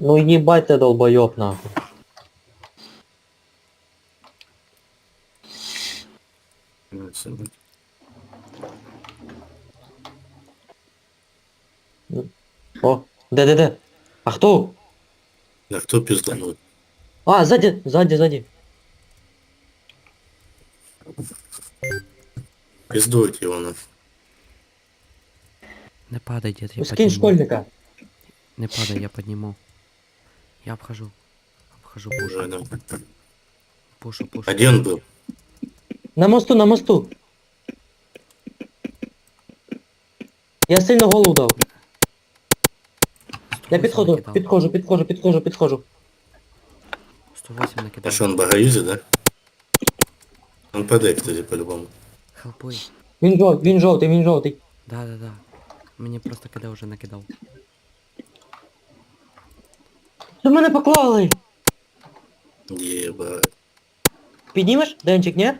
Ну ебать ты долбоёб нахуй. Ну, собі. О, де, де, де? А хто? А хто пізданув? А, сзади, сзади, сзади. Піздують його на. Не падай, дед, я Скинь подниму. школьника. Не падай, я подниму. Я обхожу. Обхожу, Уже, пушу. да. Пушу, пушу. А де він був? На мосту, на мосту. Я сильно голову дав. Я 108 підходжу, накидав. підходжу, підходжу, підходжу, підходжу. 108 А накидав. що він багаюзі, да? Он паде тоді по-любому. Хелпуй. Він жовтий, він жовтий, він жовтий. Да, да, да. Мені просто кидав вже накидав. Що мене поклали? Єбать. Піднімеш? Денчик, ні?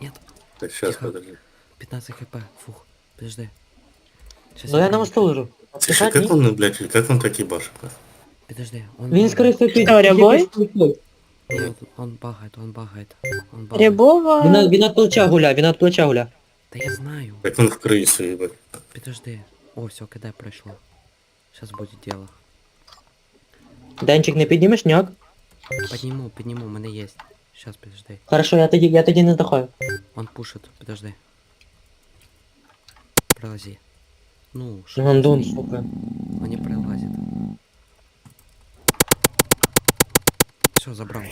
Нет, Так, щас, Тихо. подожди. 15 хп. Фух, подожди. Сейчас Ну я на мосту лежу. Слушай, Дышать, как ні? он, блядь, как он так ебашит? Подожди, он... Він скористав під... Що, рябой? Нет, он багает, он багает. Он багает. Він, Рябова. на- він от плеча гуля, він от плеча гуля. Да я знаю. Как он в крысу, ебать. Подожди. О, все, кидай прошло. Сейчас будет дело. Денчик, не піднімеш, няк? Подниму, подниму, у меня есть. Сейчас, подожди. Хорошо, я тоді, я тоді не здохаю. Он пушит, подожди. Пролази. Ну, шо? Гандун, сука. Он не пролазит. Все, забрал.